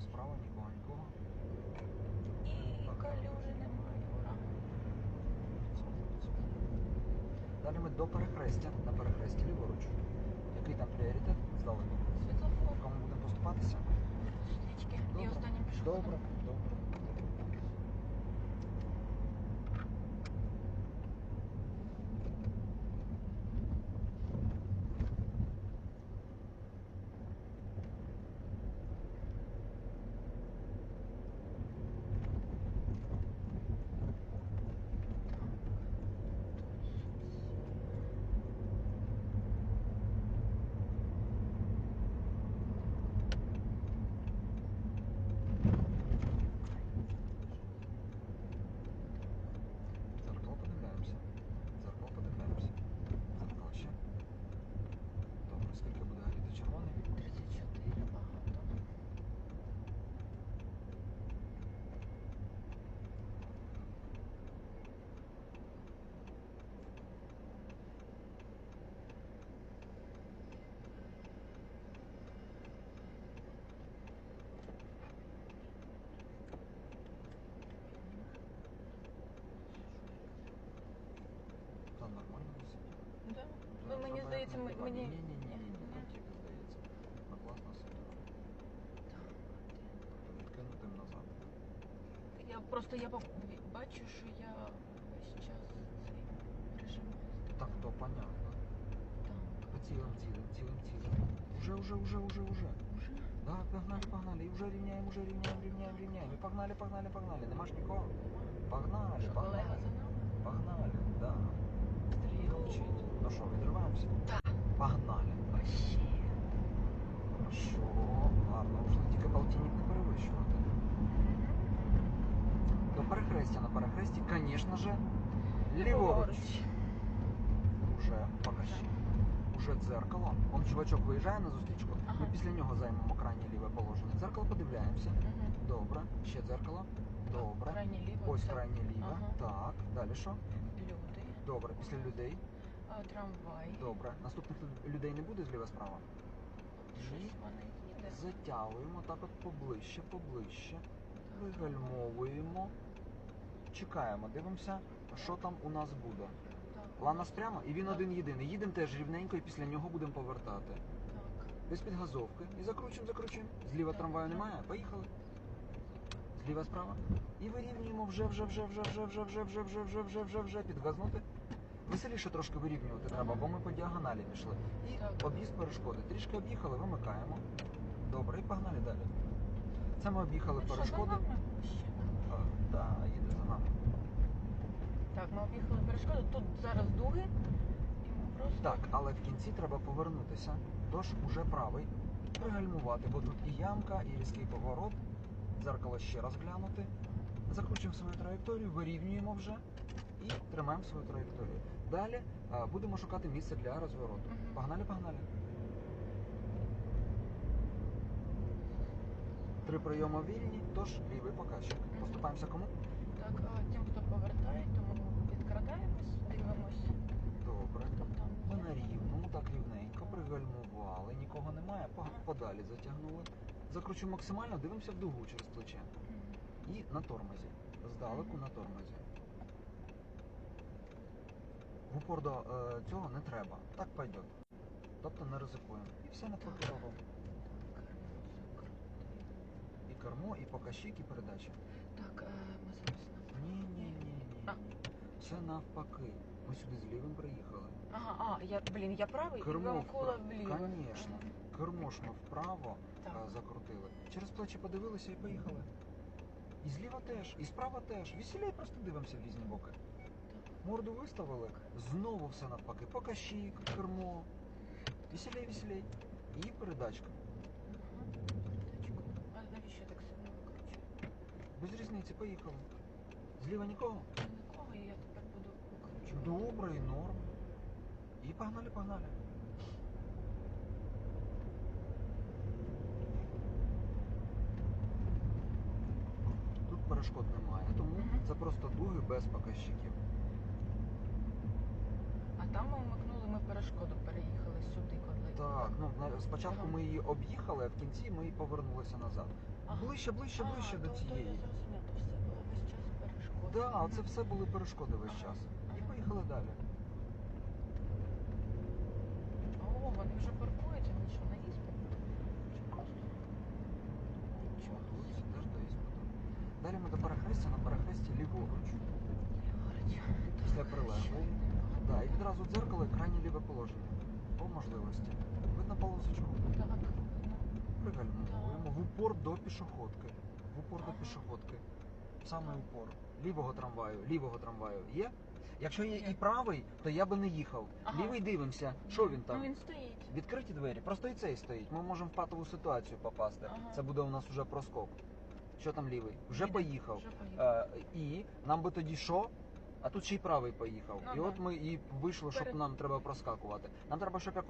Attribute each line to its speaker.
Speaker 1: справа, нікого, нікого.
Speaker 2: І калюжі немає, ура.
Speaker 1: Далі ми до перехрестя, на перехресті ліворуч. Який там пріоритет? Здалеку.
Speaker 2: Світлофор,
Speaker 1: Кому будемо поступатися?
Speaker 2: стрічки і
Speaker 1: Добре.
Speaker 2: останнім пішоходом.
Speaker 1: Добре, добре.
Speaker 2: здається, ми- мені...
Speaker 1: Ні, ні, ні, ні, ні, так тільки здається. Ну класно все. Відкинути назад.
Speaker 2: Я просто я б- бачу, що я весь час цей режим.
Speaker 1: Так, то понятно.
Speaker 2: Так.
Speaker 1: По цілим, цілим, цілим, цілим. Уже, уже, уже, уже, уже.
Speaker 2: Уже?
Speaker 1: Да, погнали, погнали. І вже рівняємо, уже рівняємо, рівняємо, рівняємо. І погнали, погнали, погнали. Нема ж нікого. Погнали,
Speaker 2: Що, колега
Speaker 1: погнали.
Speaker 2: за нами?
Speaker 1: Погнали, да. Мовчить. Ну що, відриваємося?
Speaker 2: Так.
Speaker 1: Погнали.
Speaker 2: Вообще.
Speaker 1: Хорошо, гарно. Вже тільки полтинник перевищувати. До перехрестя на перехресті, звісно же, ліворуч. Уже покажи. Уже дзеркало. Он чувачок виїжджає на зустрічку.
Speaker 2: Ага.
Speaker 1: Ми після нього займемо крайнє ліве положення. Дзеркало подивляємося.
Speaker 2: Мгм.
Speaker 1: Добре. Ще дзеркало. Добре.
Speaker 2: Крайнє ліво.
Speaker 1: Ось крайнє ліве.
Speaker 2: Ага.
Speaker 1: Так. Далі що?
Speaker 2: Люди.
Speaker 1: Добре. Після людей.
Speaker 2: А, трамвай.
Speaker 1: Добре. Наступних людей не буде зліва справа.
Speaker 2: Щось їде.
Speaker 1: затягуємо так от поближче, поближче.
Speaker 2: Так.
Speaker 1: Пригальмовуємо. Чекаємо, дивимося, що там у нас буде.
Speaker 2: Так.
Speaker 1: Ланос прямо, і він
Speaker 2: Так.
Speaker 1: один єдиний. Їдемо теж рівненько і після нього будемо повертати.
Speaker 2: Так.
Speaker 1: Без підгазовки. І закручуємо, закручуємо. Зліва трамваю немає. Поїхали. Зліва справа. І вирівнюємо вже, вже, вже, вже, вже, вже, вже, вже, вже, вже, вже, вже, вже підгазнути. Веселіше трошки вирівнювати треба, бо ми по діагоналі пішли. І об'їзд перешкоди. Трішки об'їхали, вимикаємо. Добре, і погнали далі. Це ми об'їхали перешкоди. Так, їде за нами.
Speaker 2: Так, ми об'їхали перешкоду. Тут зараз дуги. І просто...
Speaker 1: Так, але в кінці треба повернутися. Тож уже правий. Пригальмувати, бо тут і ямка, і різкий поворот. Дзеркало ще раз глянути. Закручуємо свою траєкторію, вирівнюємо вже і тримаємо свою траєкторію. Далі а, будемо шукати місце для розвороту.
Speaker 2: Мгм.
Speaker 1: Погнали, погнали. Три прийоми вільні, тож лівий показчик. Поступаємося кому?
Speaker 2: Так, а тим, хто повертає, тому підкрадаємось, дивимось.
Speaker 1: Добре.
Speaker 2: Там
Speaker 1: Ми
Speaker 2: є.
Speaker 1: на рівному, так рівненько, пригальмували, нікого немає, подалі затягнули. Закручуємо максимально, дивимося в дугу через плече.
Speaker 2: Мгм.
Speaker 1: І на тормозі. Здалеку на тормозі. В е, цього не треба. Так пойдет. Тобто не ризикуємо. І все на робимо. І кермо, і показчик, і передача.
Speaker 2: Так, е, ми зараз на...
Speaker 1: Ні, ні, ні, ні. Все навпаки. Ми сюди з лівим приїхали.
Speaker 2: Ага, а, я, блін, я правий і
Speaker 1: Кермо
Speaker 2: вимкнула вліво.
Speaker 1: Конечно. Кермо ж ми вправо
Speaker 2: Так.
Speaker 1: е, закрутили. Через плечі подивилися і поїхали. І зліва теж, і справа теж. Веселей просто дивимося в різні боки. Морду виставили, знову все навпаки. Покащик, кермо. Веселей, веселей. І передачка.
Speaker 2: Передачку. А навіщо так сильно викручую?
Speaker 1: Без різниці, поїхали. Зліва нікого?
Speaker 2: Нікого, і я тепер буду викручувати.
Speaker 1: Добре, і норм. І погнали, погнали. Тут перешкод немає, тому це просто дуги без показчиків.
Speaker 2: Там ми вмикнули, ми перешкоду переїхали сюди, коли.
Speaker 1: Так, ну на- спочатку ми її об'їхали, а в кінці ми і повернулися назад.
Speaker 2: Ага.
Speaker 1: Ближче, ближче,
Speaker 2: А,
Speaker 1: ближче
Speaker 2: то-
Speaker 1: до
Speaker 2: то
Speaker 1: цієї.
Speaker 2: я зрозуміла, то все було весь час перешкоди.
Speaker 1: Да, це все були перешкоди весь час. І поїхали далі.
Speaker 2: О, вони вже паркуються, вони що, на іспит? Чи просто? Нічого.
Speaker 1: Готуються теж до іспиту. Далі ми до перехрестя, на перехресті ліворуч.
Speaker 2: Ліворуч.
Speaker 1: Після прилеглої. Відразу дзеркало і крайнє ліве положення. По можливості. Видно полосочку.
Speaker 2: Так.
Speaker 1: Пригальмовуємо в упор до пішоходки. В упор до пішоходки. Саме упор. Лівого трамваю, лівого трамваю є. Якщо є і правий, то я би не їхав.
Speaker 2: Ага.
Speaker 1: Лівий дивимося, що він там.
Speaker 2: Ну він стоїть.
Speaker 1: Відкриті двері, просто і цей стоїть. Ми можемо в патову ситуацію попасти.
Speaker 2: Ага.
Speaker 1: Це буде у нас уже проскок. Що там лівий? Вже
Speaker 2: Їде.
Speaker 1: поїхав.
Speaker 2: Вже поїхав.
Speaker 1: Е, і нам би тоді що? А тут ще й правий поїхав.
Speaker 2: Ну
Speaker 1: і от ми і вийшло, щоб нам треба проскакувати. Нам треба, щоб якось